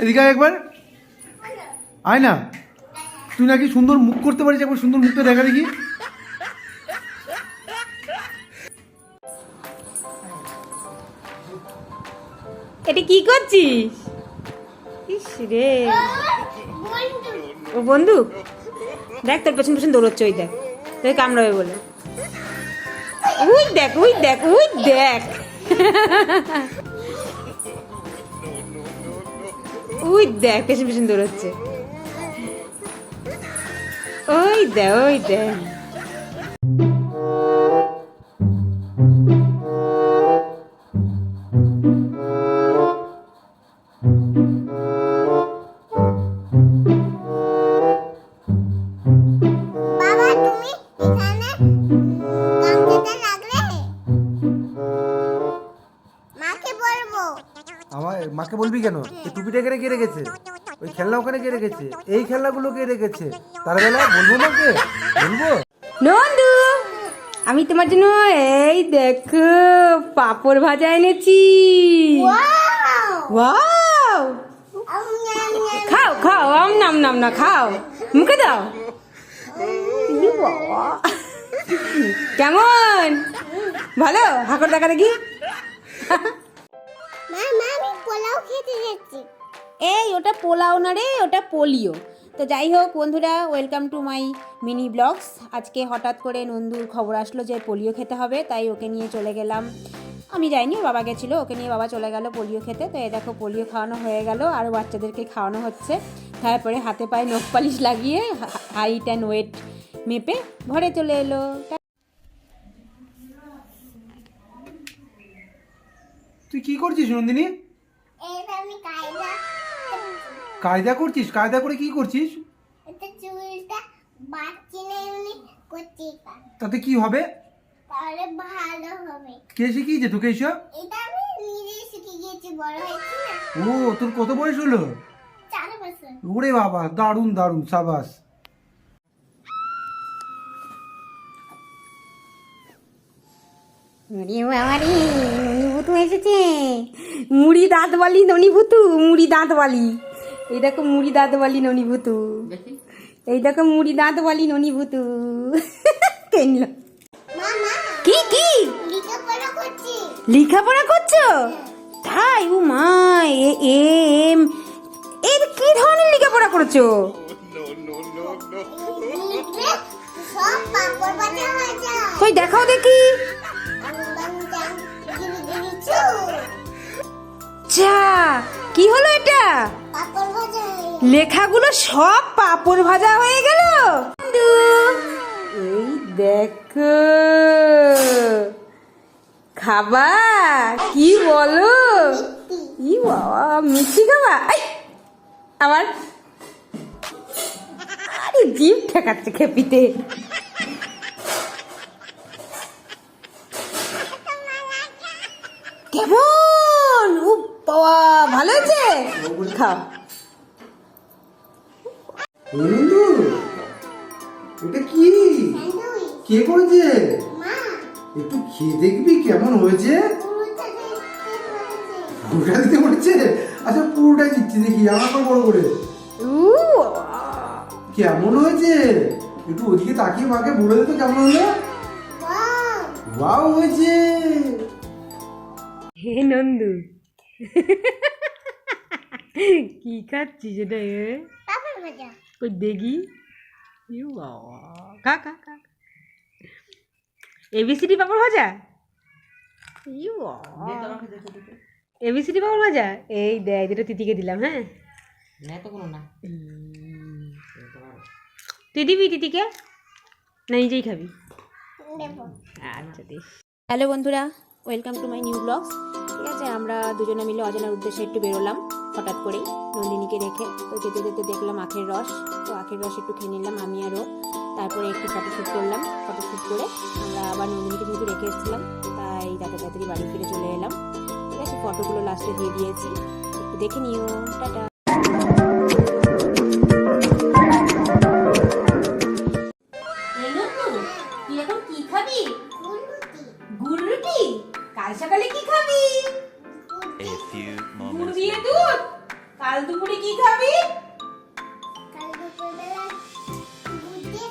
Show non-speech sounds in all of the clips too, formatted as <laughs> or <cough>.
এদিকে একবার। আয় না। তুই নাকি সুন্দর মুখ করতে পারিস, একবার সুন্দর মুখটা দেখা দেখি। এটা কি করছিস? রে। ও বন্ধু, দেখ তোর পেছন পেছন দৌড়চ্ছে, ওই দেখ। তোকে কামড়াবে বলে। উই দেখ উই দেখ উই দেখ। উই দেখ পেছন পেছন দৌড়চ্ছে। ওই দেখ ওই দেখ। বলবি কেন? এই টুপিটা এখানে কে রেখেছে? ওই খেলনা ওখানে কে রেখেছে? এই খেলনাগুলো কে রেখেছে? তার বেলা বলব না কে বলব? নন্দু আমি তোমার জন্য এই দেখো পাপড় ভাজা এনেছি। ওয়াও খাও খাও আম নাম নাম না খাও। মুখে দাও। কেমন? ভালো? হাকর দেখা দেখি? পোলাও খেতে যাচ্ছি। এই ওটা পোলাও না রে ওটা পোলিও। তো যাই হোক বন্ধুরা welcome to my mini blogs আজকে হঠাৎ করে নন্দুর খবর আসলো যে পোলিও খেতে হবে তাই ওকে নিয়ে চলে গেলাম। আমি যাইনি ওর বাবা গেছিল ওকে নিয়ে বাবা চলে গেল পোলিও খেতে। তো এই দেখো পোলিও খাওয়ানো হয়ে গেল আরও বাচ্চাদেরকে খাওয়ানো হচ্ছে। তারপরে হাতে পায়ে নখ পালিশ লাগিয়ে হাইট অ্যান্ড ওয়েট মেপে ঘরে চলে এলো। তুই কি করছিস নন্দিনী? কায়দা করছিস? কায়দা করে কি করছিস? তাতে কি হবে? তাহলে ভালো হবে। কে শিখিয়েছে তোকে এইসব? এটা আমি নিজেই শিখে গিয়েছি বড় হয়েছি ও তোর কত বয়স হলো? চার বছর। ওরে বাবা দারুণ দারুণ সাবাস। ননিভূতু এসেছে মুড়ি দাঁত বালি ননিভূতু। মুড়ি দাঁত বালি এই দেখো মুড়ি দাঁত বালি ননিভূতু এই দেখো মুড়ি দাঁত বালি ননিভূতু কেনল কি কি? লেখাপড়া করছ। তাই ও মা এ এম এর কি ধরনের লেখাপড়া করছ? হয়ে কই দেখাও দেখি। চা কি হলো এটা। লেখাগুলো সব পাপড় ভাজা হয়ে গেল? এই দেখো। খাবা? কি বলো? ই বাবা মিষ্টি খাবা? আবার। আরে জিভ ঠেকাচ্ছে খেপিতে। ভালো হয়েছে? খাও। বন্ধু এটা কি? কে করেছে? একটু খেয়ে দেখবি কেমন হয়েছে। পুরোটা দিতে পড়েছে? আচ্ছা পুরোটাই দিচ্ছি দেখি আমার বড় করে। উ কেমন হয়েছে? একটু ওদিকে তাকিয়ে মাকে বলে দিত কেমন হলো। ওয়াও হয়েছে। হে নন্দু। কি খাচ্ছিস এটা এ? কই দেখি ইউ বাবা। খা খা খা এবিসিডি পাপড় ভাজা? ইউ এবিসিডি পাপড় ভাজা? এই দেখ দুটো তিতিকে দিলাম হ্যাঁ। তুই দিবি তিতিকে? না নিজেই খাবি। আচ্ছা বেশ হ্যালো বন্ধুরা welcome to my new blogs ঠিক আছে আমরা দুজনে মিলে অজানার উদ্দেশ্যে একটু বেরোলাম হঠাৎ করেই। নন্দিনীকে রেখে তো যেতে যেতে দেখলাম আখের রস। তো আখের রস একটু খেয়ে নিলাম আমি আরও তারপরে একটু ফটোশ্যুট করলাম ফটোশ্যুট করে আমরা আবার নন্দিনীকে যেহেতু রেখে এসেছিলাম তাই তাড়াতাড়ি তাড়াতাড়ি বাড়ি ফিরে চলে এলাম। ঠিক আছে ফটোগুলো লাস্টে দিয়ে দিয়েছি। একটু দেখে নিও টাটা। এখন কি খাবি? ফুলমতি গুড় রুটি কাল সকালে কি খাবি? A few গুড় moments দিয়ে দুধ? কাল দুপুরে কি খাবি? কাল দুপুরবেলা বুঝে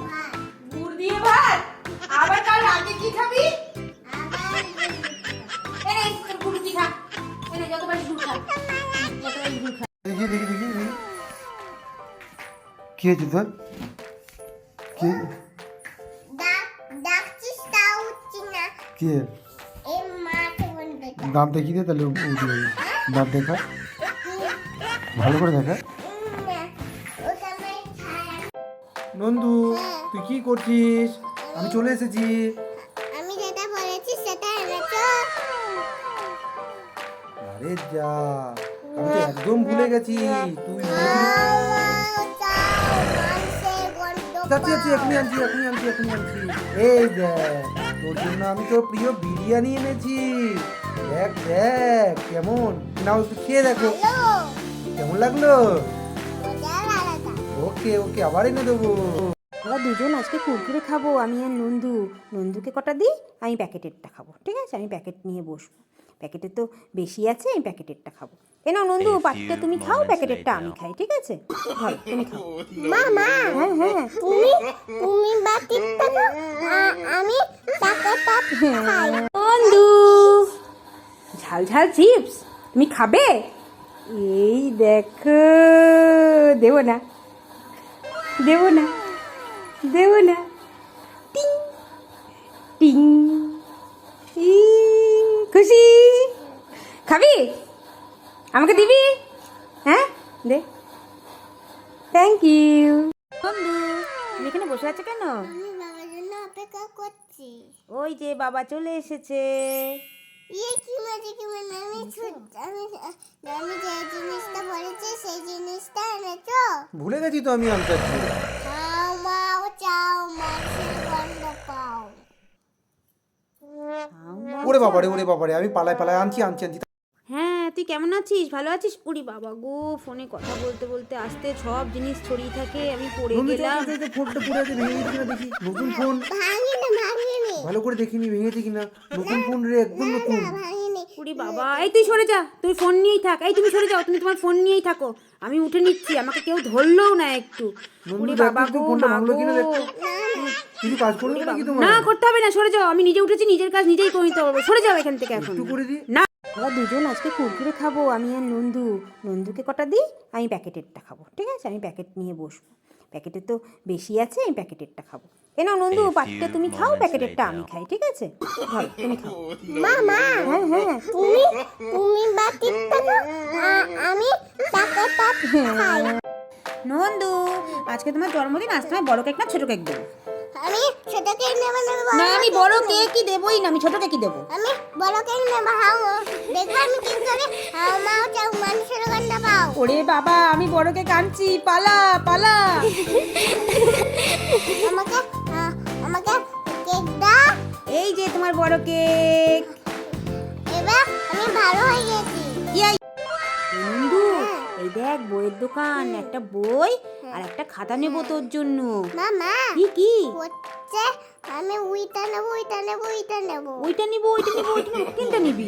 ভাত। গুড় দিয়ে ভাত? আবার কাল রাতে কি খাবি? আবার এনে তোর গুড় দিয়ে খা। এনে যতবার গুড় খা। যতবার গুড় খা। দেখি দেখি দেখি দেখি। কি হয়েছে তোর? কি? কি দাঁত দেখি দে তাহলে উঠে যাবে। দাঁত দেখা। ভালো করে দেখা। নন্দু তুই কি করছিস? আমি চলে এসেছি। আমি যেটা বলেছি সেটা এনেছো। আরে যা আমি তো একদম ভুলে গেছি। তুই যাচ্ছি যাচ্ছি এখনই আনছি এখনই আনছি এখনই আনছি। এই দেখ। তোর জন্য আমি তো প্রিয় বিরিয়ানি এনেছি। দেখ দেখ, কেমন? নাও একটু খেয়ে দেখো। কেমন লাগল? ওকে ওকে, আবার এনে দেবো। আমরা দুজন আজকে কুরকুরে খাব, আমি আর নন্দু। নন্দুকে কটা দিই? আমি প্যাকেটেরটা খাব, ঠিক আছে? আমি প্যাকেট নিয়ে বসবো। প্যাকেটে তো বেশি আছে আমি প্যাকেটেরটা খাব। এ নাও নন্দু পাখিটা তুমি খাও প্যাকেটেরটা আমি খাই ঠিক আছে? ভালো তুমি খাও। মা মা হ্যাঁ হ্যাঁ তুমি তুমি বাটিটা দাও আ- আমি টাকাটা খাই। নন্দু ঝাল ঝাল চিপস তুমি খাবে? এই দেখো দেবো না দেবো না দেবো না। খাবি? আমাকে দিবি? হ্যাঁ? দে। থ্যাংক ইউ বন্ধু তুমি এখানে বসে আছো কেন? আমি অপেক্ষা করছি। ওই যে বাবা চলে এসেছে। ইয়ে কি মজা কি মানে আমি আমি আমি যে জিনিসটা বলেছি সেই জিনিসটা এনেছো? ভুলে গেছি তো আমি আনতে চাও গন্ধ পাও। ওরে বাবারে ওরে বাবারে আমি পালায় পালায় আনছি আনছি আনছি। তুই কেমন আছিস? ভালো আছিস? উড়ি বাবা গো ফোনে কথা বলতে বলতে আসতে সব জিনিস ছড়িয়ে থাকে আমি পড়ে গেলাম। ফোনটা পড়ে আছে ভেঙে গেছে কিনা দেখি। নতুন ফোন। ভালো করে দেখিনি ভেঙেছে কিনা? নতুন ফোন রে একদম নতুন। উড়ি বাবা এই তুই সরে যা তুই ফোন নিয়েই থাক এই তুমি সরে যাও তুমি তোমার ফোন নিয়েই থাকো। আমি উঠে নিচ্ছি আমাকে কেউ ধরলোও না একটু। উড়ি বাবা গো ফোনটা ভাঙলো কিনা দেখতো। কিছু কাজ করবে নাকি তোমার? না করতে হবে না সরে যাও আমি নিজে উঠেছি নিজের কাজ নিজেই করে নিতে পারব সরে যাও এখান থেকে এখন। করে দি। না। আমরা দুজন আজকে কুরকুরে খাব আমি আর নন্দু। নন্দুকে কটা দিই? আমি প্যাকেটেরটা খাব ঠিক আছে? আমি প্যাকেট নিয়ে বসবো। প্যাকেটে তো বেশি আছে আমি প্যাকেটেরটা খাব। এ নাও নন্দু পাখিটা তুমি খাও প্যাকেটেরটা আমি খাই ঠিক আছে? ভালো তুমি খাও। মা মা! হ্যাঁ হ্যাঁ। তুমি তুমি বাটিটা দাও আ- আমি টাকাটা খাই। নন্দু আজকে তোমার জন্মদিন আজ তোমায় বড় কেক না ছোট কেক দেবো? আমি ছোট কেক নেব না আমি না বড় কেকই দেবোই না আমি ছোট কেকই দেবো? আমি বড় কেক নেব হাও। দেখব আমি কি করে হাও মাও চাও মানুষের গন্ধ পাও। ওরে বাবা আমি বড় কেক আনছি পালা পালা। আমাকে আমাকে কেক দাও। এই যে তোমার বড় কেক। এবার আমি ভালো হয়ে গেছি। নন্দু এই দেখ বইয়ের দোকান একটা বই। আর একটা খাতা নেব তোর জন্য। মামা কি কি? হচ্ছে আমি উইটা নেব উইটা নেব উইটা নেব। ওইটা নিবো ওইটা নিবো ওইটা নিবো কোনটা নিবি?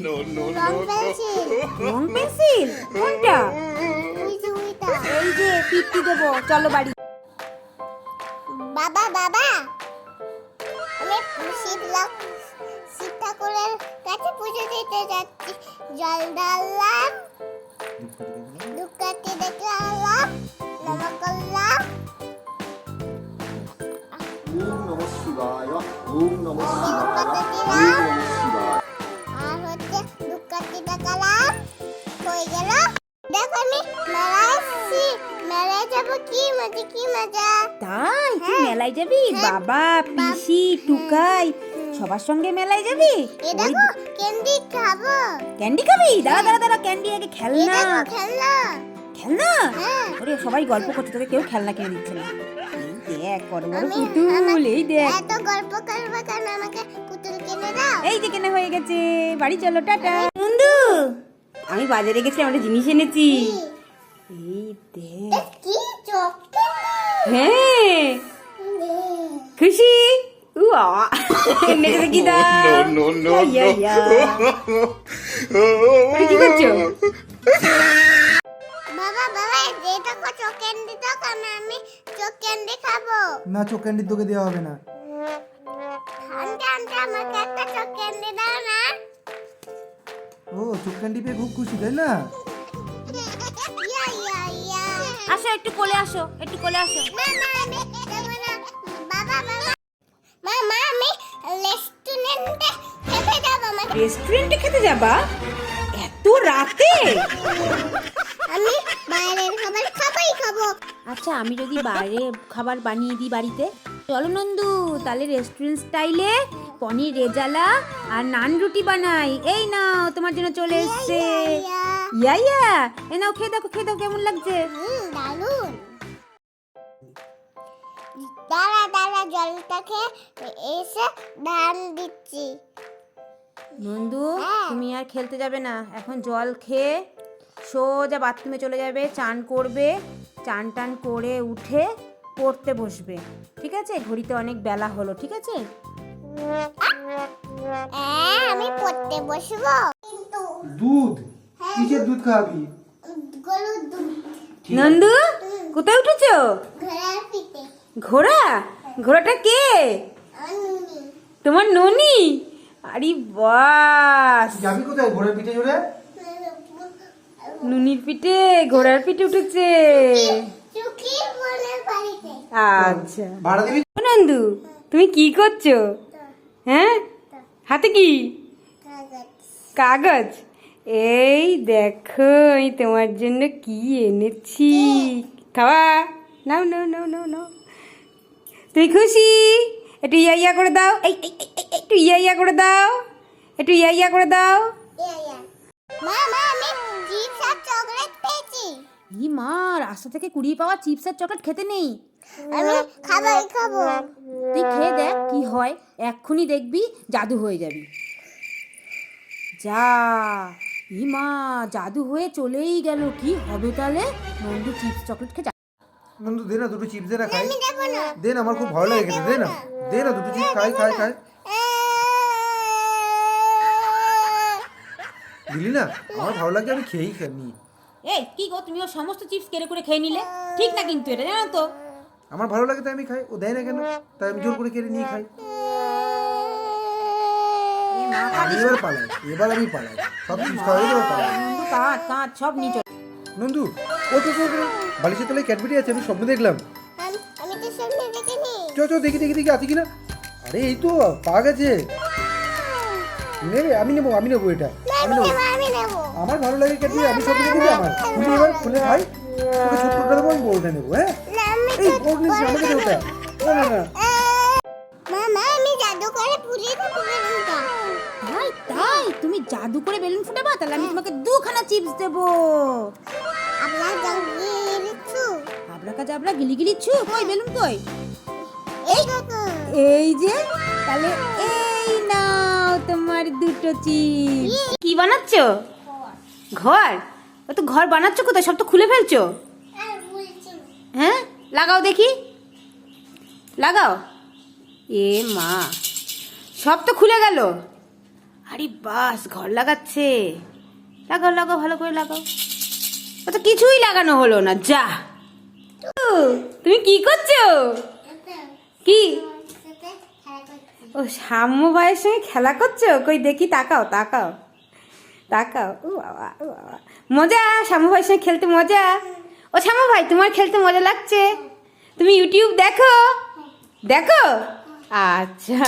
রং পেন্সিল। রং পেন্সিল? কোনটা? এই যে দেবো চলো বাড়ি। বাবা বাবা। আমি শিব ঠাকুরের কাছে পুজো দিতে যাচ্ছি। জল ঢাললাম। শিবায়। ওম নমঃ শিবায়। ওম নমঃ শিবায়। আর হচ্ছে দুকাটি দেখালাম হয়ে গেল। দেখো আমি মেলায় মেলায় যাব কি মজা কি মজা? তাই? তুই হ্যাঁ। মেলায় যাবি? বাবা পিসি টুকাই সবার সঙ্গে মেলায় যাবি? এ দেখো ক্যান্ডি খাব। ক্যান্ডি খাবি? দাঁড়া দাঁড়া দাঁড়া ক্যান্ডি আগে খেলনা। খেলনা। খেলনা? হ্যাঁ। ওরে সবাই গল্প করছে তোকে কেউ খেলনা কিনে দিচ্ছে না। দেখ বড় বড় আমি- পুতুল এই দেখ। এত গল্প করবে কেন? আমাকে পুতুল কিনে দাও। এই যে কেনা হয়ে গেছে। বাড়ি চলো টাটা। বন্ধু আমি বাজারে গেছি একটা জিনিস এনেছি। এই দেখ। কি হ্যাঁ। খুশি? নেচে দেখি দাও no, no, ইয়া। আরে, কি করছ? <laughs> বাবা বাবা এটা কো চোখ ক্যান্ডি দাও আমি আমি চোখ ক্যান্ডি খাব। না চোখ ক্যান্ডি তোকে দেওয়া হবে না। আনতে আনতে আমাকে একটা চোখ ক্যান্ডি দাও না। ও চোখ ক্যান্ডি পেয়ে খুব খুশি তাই না? ইয়া ইয়া ইয়া। আসো একটু কোলে আসো একটু কোলে আসো। মামা আমি দেবো না। বাবা বাবা। মামা আমি রেস্টুরেন্টে খেতে যাব রেস্টুরেন্টে খেতে যাবা? এত রাতে? আমি বাইরের খাবার খাবাই খাব। আচ্ছা আমি যদি বাইরে খাবার বানিয়ে দিই বাড়িতে? চলো নন্দু তাহলে রেস্টুরেন্ট স্টাইলে পনির রেজালা আর নান রুটি বানাই। এই নাও তোমার জন্য চলে এসছে। ইয়া ইয়া। এ নাও খেয়ে দেখো খেয়ে দেখো কেমন লাগছে? হুম দারুণ দাঁড়া দাঁড়া জলটা খেয়ে এসে ধান দিচ্ছি। নন্দু হ্যাঁ। তুমি আর খেলতে যাবে না। এখন জল খেয়ে সোজা বাথরুমে চলে যাবে চান করবে চান টান করে উঠে পড়তে বসবে। ঠিক আছে? ঘড়িতে অনেক বেলা হলো ঠিক আছে? হ্যাঁ আমি পড়তে বসবো। দুধ? কিসের দুধ দুধ। নন্দু কোথায় উঠেছো? ঘোড়া? ঘোড়াটা কে? তোমার ননি? আরে বাস। যাবি কোথায় ঘোড়ার পিঠে জোরে নুনির পিঠে ঘোড়ার পিঠে উঠেছে। আচ্ছা। নন্দু তুমি কি করছ? হ্যাঁ? হাতে কি? কাগজ। কাগজ এই দেখো আমি তোমার জন্য কি এনেছি। খাওয়া। নাও নাও নাও নাও নাও। তুমি খুশি? একটু ইয়া ইয়া করে দাও। একটু ইয়া ইয়া করে দাও। একটু ইয়া ইয়া করে দাও। আমি চিপস আর চকলেট পেয়েছি ই মা রাস্তা থেকে কুড়িয়ে পাওয়া চিপস আর চকলেট খেতে নেই। আমি খাবার খাব। তুই খেয়ে দেখ কি হয় এক্ষুনি দেখবি জাদু হয়ে যাবি। যা ই মা জাদু হয়ে চলেই গেল। কি হবে তাহলে? নন্দু চিপস চকলেট খেয়ে নন্দু দে না দুটো চিপস দে না খাই। দে না আমার খুব ভালো লাগে খেতে দে না। দে না দুটো চিপস খাই খাই খাই। দিলি না? আমার ভালো লাগে আমি খেয়েই খাই নি এই কি গো তুমি ও সমস্ত চিপস কেড়ে করে খেয়ে নিলে? ঠিক না কিন্তু এটা জানো তো? আমার ভালো লাগে তাই আমি খাই ও দেয় না কেন? তাই আমি জোর করে কেড়ে নিয়ে খাই। আমি এবার পালাই এবার আমি পালাই। সব চিপস খাওয়া এবার পালাই। কাঁচ কাঁচ সব নিয়ে চলে নন্দু ও তো বালিশের তলায় ক্যাডবেরি আছে আমি স্বপ্ন দেখলাম। আমি তো দেখিনি। চ চ দেখি দেখি দেখি আছে কিনা? আরে এই তো পাওয়া গেছে নেবে আমি নেব আমি নেব এটা। আমার ভালো লাগে ক্যাডবেরি আমি সব দেখে দিবি আমার। তুমি এবার খুলে খাই তোকে ছোট্টটা দেবো আমি বড়টা নেব হ্যাঁ? আমি এই বড় নিচ্ছি আমাকে দে ওটা না না না। মামা আমি জাদু করে পুড়িয়ে দেবো বেলুনটা। তাই তাই তুমি জাদু করে বেলুন ফুটাবা তাহলে আমি তোমাকে দুখানা চিপস দেবো। আপনার জঙ্গি লিখছু আবরাকা জাবরা গিলি গিলি ছু কই বেলুন কই? এই এই যে তাহলে এই নাও তোমার দুটো চিপস। কি বানাচ্ছ ঘর ও তো ঘর বানাচ্ছো কোথায় সব তো খুলে ফেলছো হ্যাঁ লাগাও দেখি লাগাও এ মা সব তো খুলে গেল আরে বাস ঘর লাগাচ্ছে লাগাও লাগাও ভালো করে লাগাও ও তো কিছুই লাগানো হলো না যা ও, তুমি কি করছ কি ও সাম্য ভাইয়ের সঙ্গে খেলা করছ কই দেখি তাকাও তাকাও তাকাও। ও বাবা ও বাবা। মজা, শ্যামু ভাইয়ের সঙ্গে খেলতে মজা? ও শ্যামু ভাই, তোমার খেলতে মজা লাগছে? তুমি ইউটিউব দেখো? দেখো? আচ্ছা।